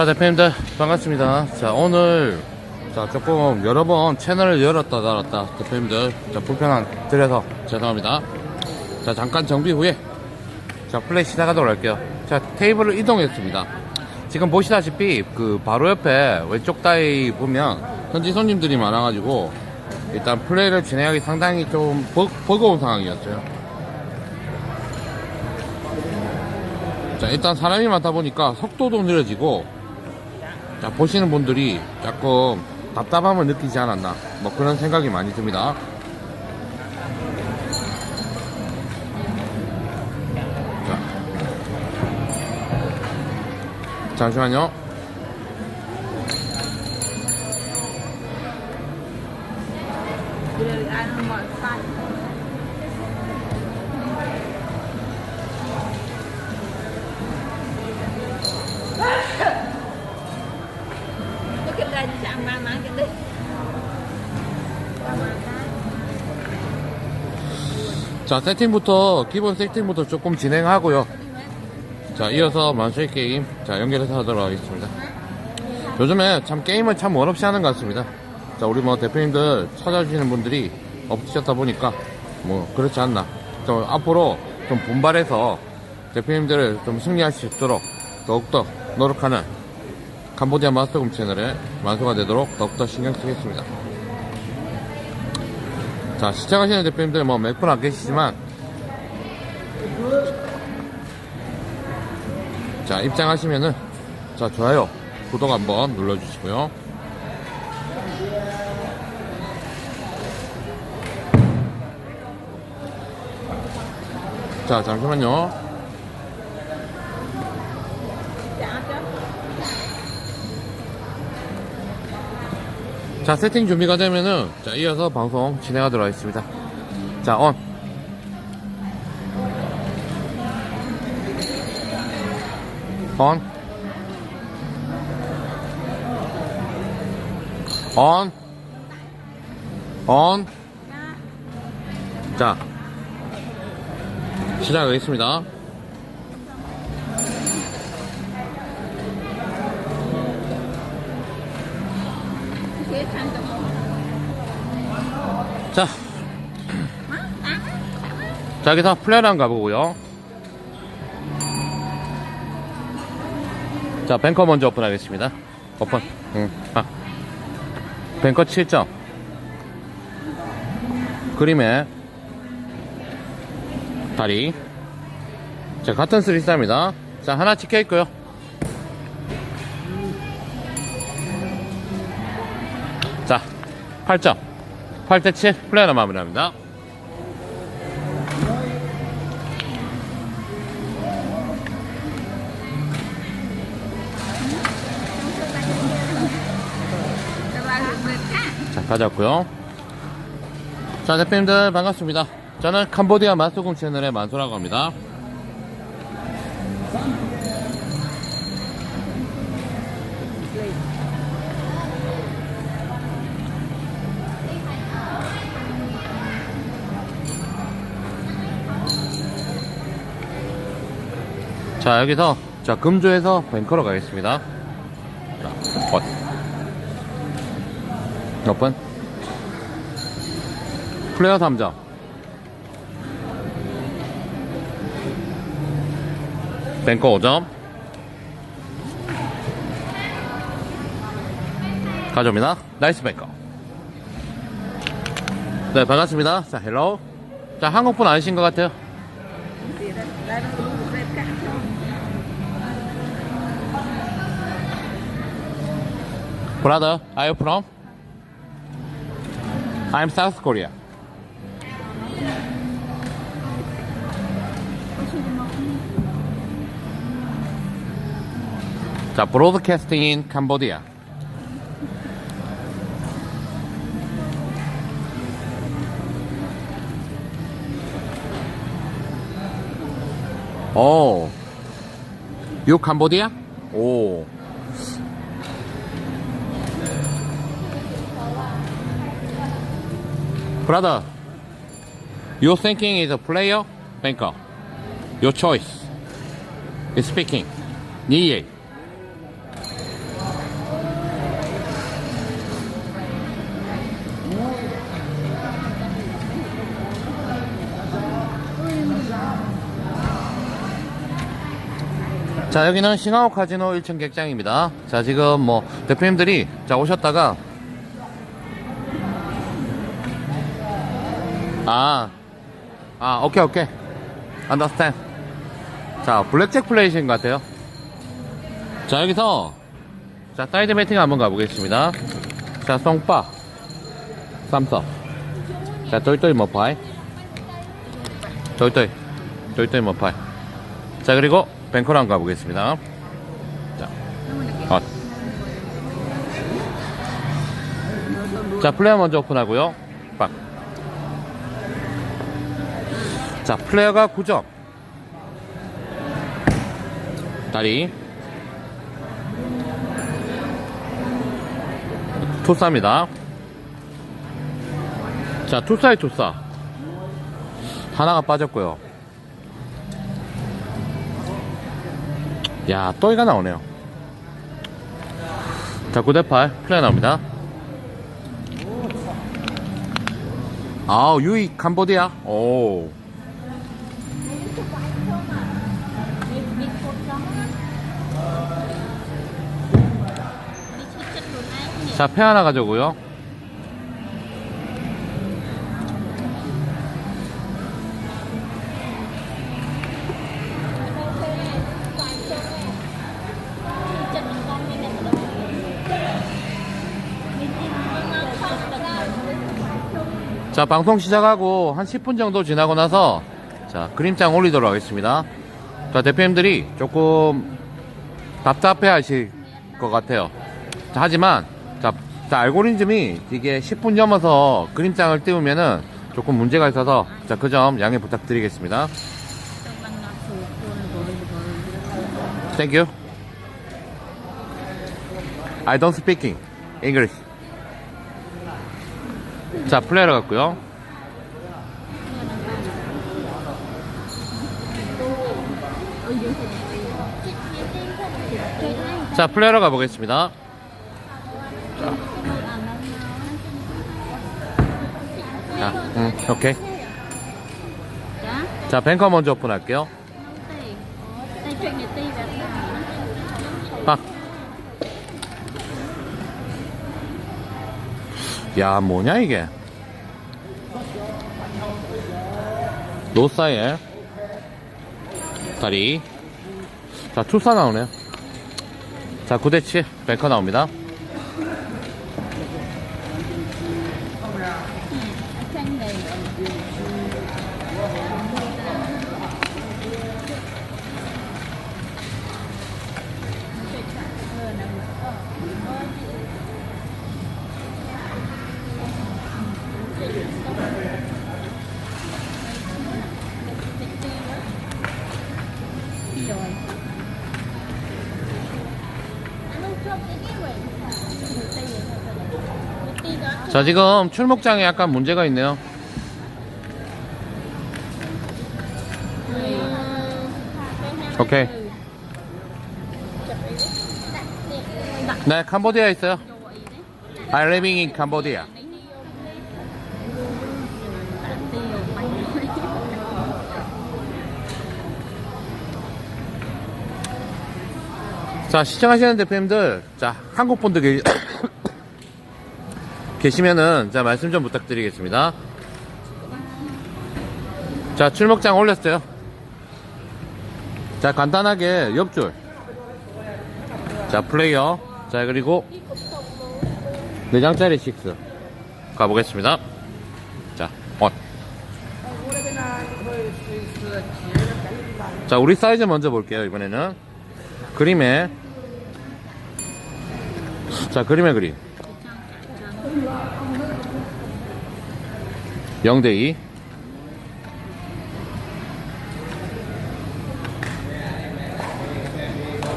자, 대표님들, 반갑습니다. 자, 오늘, 자, 조금 여러 번 채널을 열었다 닫았다. 대표님들, 자, 불편한 드려서 죄송합니다. 자, 잠깐 정비 후에, 자, 플레이 시작하도록 할게요. 자, 테이블을 이동했습니다. 지금 보시다시피, 그, 바로 옆에 왼쪽 다이 보면, 현지 손님들이 많아가지고, 일단 플레이를 진행하기 상당히 좀 버, 버거운 상황이었어요. 자, 일단 사람이 많다 보니까 속도도 느려지고, 자, 보시는 분들이 조금 답답함을 느끼지 않았나. 뭐 그런 생각이 많이 듭니다. 자. 잠시만요. 자, 세팅부터, 기본 세팅부터 조금 진행하고요. 자, 이어서 만수의 게임, 자, 연결해서 하도록 하겠습니다. 요즘에 참 게임을 참 원없이 하는 것 같습니다. 자, 우리 뭐 대표님들 찾아주시는 분들이 없으셨다 보니까, 뭐, 그렇지 않나. 좀 앞으로 좀 분발해서 대표님들을 좀 승리할 수 있도록 더욱더 노력하는 캄보디아 마스터금 채널의 만수가 되도록 더욱더 신경 쓰겠습니다. 자, 시청하시는 대표님들 뭐 몇 분 안 계시지만, 자, 입장하시면은, 자, 좋아요, 구독 한번 눌러주시고요. 자, 잠시만요. 자, 세팅 준비가 되면은, 자, 이어서 방송 진행하도록 하겠습니다. 자, 온. 온. 온. 온. 자, 시작하겠습니다. 자, 여기서 한번 가보고요. 자, 뱅커 먼저 오픈하겠습니다. 오픈. 응. 아. 뱅커 7점. 그림에 다리. 자, 같은 3스타입니다. 자, 하나 찍혀 있고요. 자, 8점. 8대7 플레이어 마무리합니다. 가져왔고요. 자, 대표님들 반갑습니다. 저는 캄보디아 마스공 채널의 만소라고 합니다. 자, 여기서, 자, 금조에서 뱅커로 가겠습니다. 자, 컷. 오픈. 플레이어 3점. 뱅커 5점. 가져옵니다. 나이스 뱅커. 네, 반갑습니다. 자, 헬로. 자, 한국분 아니신 것 같아요. Được việc I'm South Korea. 자, broadcasting in Cambodia. 오. You Cambodia? 오. Brother, your thinking is a player, banker. Your choice is speaking. 니예. 자 여기는 싱하우 카지노 1층 객장입니다 자 지금 뭐 대표님들이 자 오셨다가 아, 아, 오케이, 오케이. understand. 자, 블랙잭 플레이신 것 같아요. 자, 여기서, 자, 사이드 매팅 한번 가보겠습니다. 자, 송빠, 쌈서. 자, 똘똘이 머파이. 똘똘이, 똘똘이 머파이. 자, 그리고, 뱅커로 한번 가보겠습니다. 자, 어. 자, 플레이어 먼저 오픈하고요. 빡. 자, 플레이어가 9점. 다리. 투사입니다. 자, 투사의 투사. 하나가 빠졌고요. 야, 또이가 나오네요. 자, 9대8 플레이 나옵니다. 아우, 유이 캄보디아. 오. 자, 패 하나 가져오고요. 자, 방송 시작하고 한 10분 정도 지나고 나서 자, 그림장 올리도록 하겠습니다. 자, 대표님들이 조금 답답해 하실 것 같아요. 자, 하지만 자, 자, 알고리즘이 이게 10분 넘어서 그림장을 띄우면은 조금 문제가 있어서 자, 그 점 양해 부탁드리겠습니다. You. I don't speaking English. 자, 플레이어 같고요. 자, 플레이어 가보겠습니다. 자, 음, 오케이. Dạ. 자, 뱅커 먼저 오픈할게요. 빡. 야, 뭐냐, 이게. 노사에 다리. 자, 투사 나오네요. 자, 9대7. 뱅커 나옵니다. Đó 자, 지금 출목장에 약간 문제가 있네요. 오케이. 네, 캄보디아에 있어요. I living in Cambodia. 자, 시청하시는 대표님들, 자, 한국 분들 계, 계시면은, 자, 말씀 좀 부탁드리겠습니다. 자, 출목장 올렸어요. 자, 간단하게 옆줄. 자, 플레이어. 자, 그리고 4장짜리 6. 가보겠습니다. 자, 원. 자, 우리 사이즈 먼저 볼게요, 이번에는. 그림에. 자, 그림의 그림. 0대2.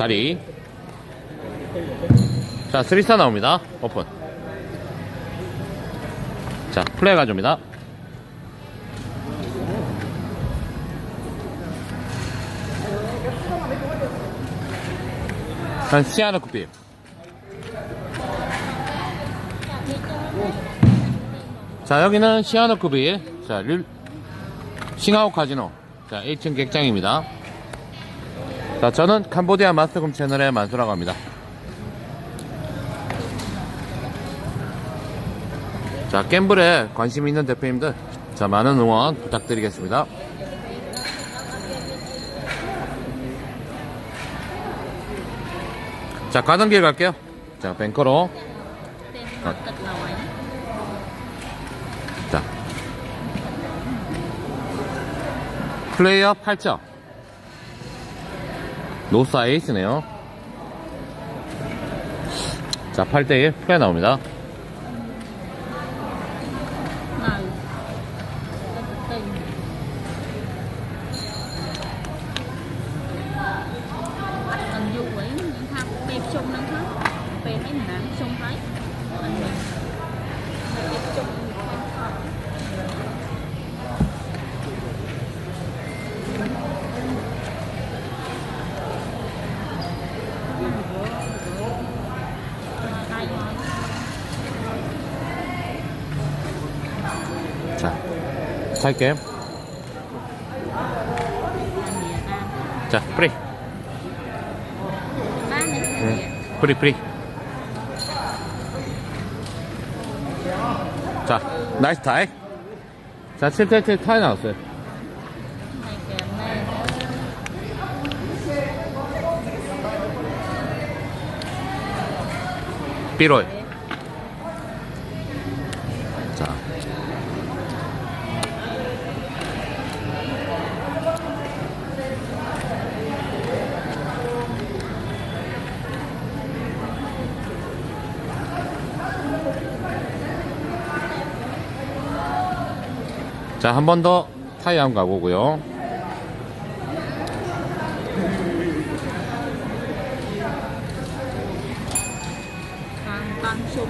다리. 자, 3스타 나옵니다. 오픈. 자, 플레이 가져옵니다. 한 시아노 쿠피. 자, 여기는 시아노 쿠비. 자, 릴, 싱하오 카지노. 자, 1층 객장입니다. 자, 저는 캄보디아 마스터금 채널의 만수라고 합니다. 자, 갬블에 관심 있는 대표님들, 자, 많은 응원 부탁드리겠습니다. 자, 가던 길 갈게요. 자, 뱅커로. Vậy 자. 플레이어 8점. 노스 아이스네요. 자, 8대1 플레이 나옵니다. nám trông thấy thay kém chà prì, ừ, prì prì 자, 나이스 타이. 자, 7대7 타이 나왔어요. 삐로이. 자. 자, 한 번 더 타이 한번 가보고요. còn con súng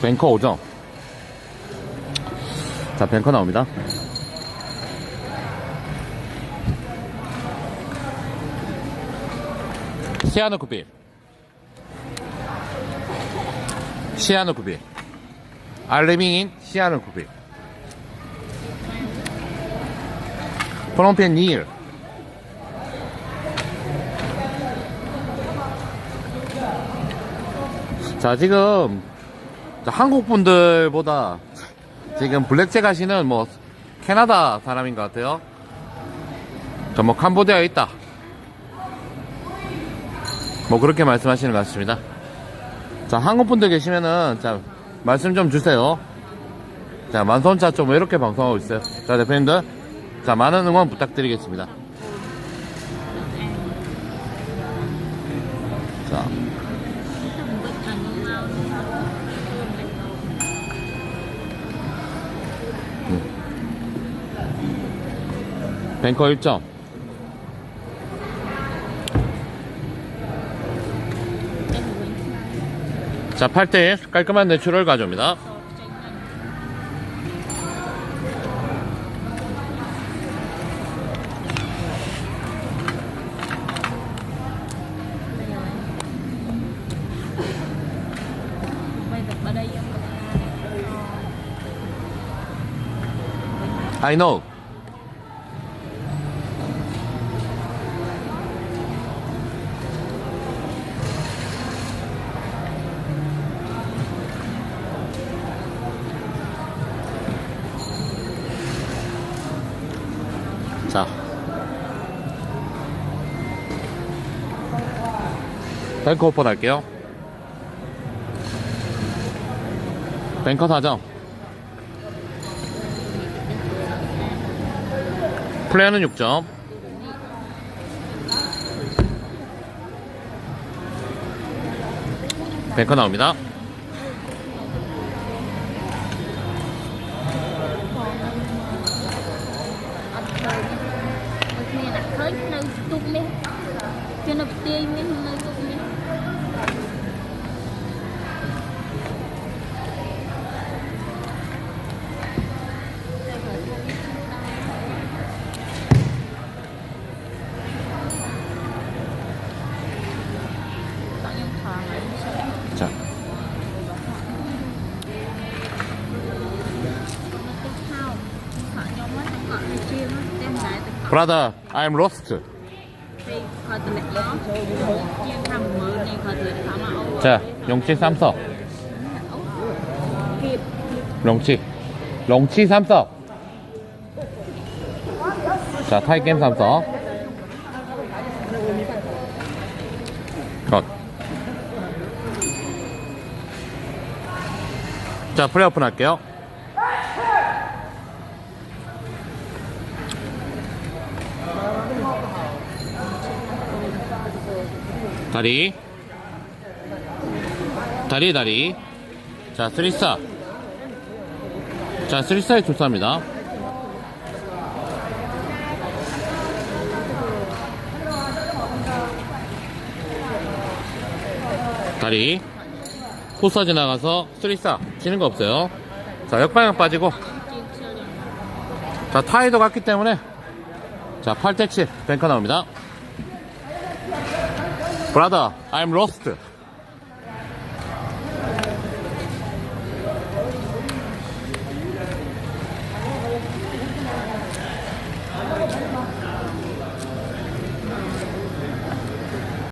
뱅커 오죠? 자, 뱅커 나옵니다. 시아노 쿠비. 시아노 쿠비. 알레밍인 시아노 쿠비. 프롬펜 닐. 자, 지금 자, 한국 분들보다 지금 블랙잭 하시는 뭐 캐나다 사람인 것 같아요. 저 뭐 캄보디아에 있다. 뭐 그렇게 말씀하시는 것 같습니다. 자, 한국 분들 계시면은 자 말씀 좀 주세요. 자, 만선차 좀 이렇게 방송하고 있어요. 자, 대표님들 자 많은 응원 부탁드리겠습니다. 뱅커 1점. cái người 자, 8대1 깔끔한 내추럴 가져옵니다. I know. 뱅커 오픈 할게요. 뱅커 4점. 플레이어는 6점. 뱅커 나옵니다. Brother, I'm lost. 자, 용치 삼석. 롱치. 롱치 삼석. 자, 타이겜 삼석. 컷. 자, 플레이오픈 할게요. 다리. 다리 다리. 자 스리스타 자 스리사의 조사입니다. 다리. 코스 지나가서 스리스타 치는 거 없어요. 자 역방향 빠지고. 자 타이도 같기 때문에. 자 8대7 뱅커 나옵니다. 브라더, I'm lost.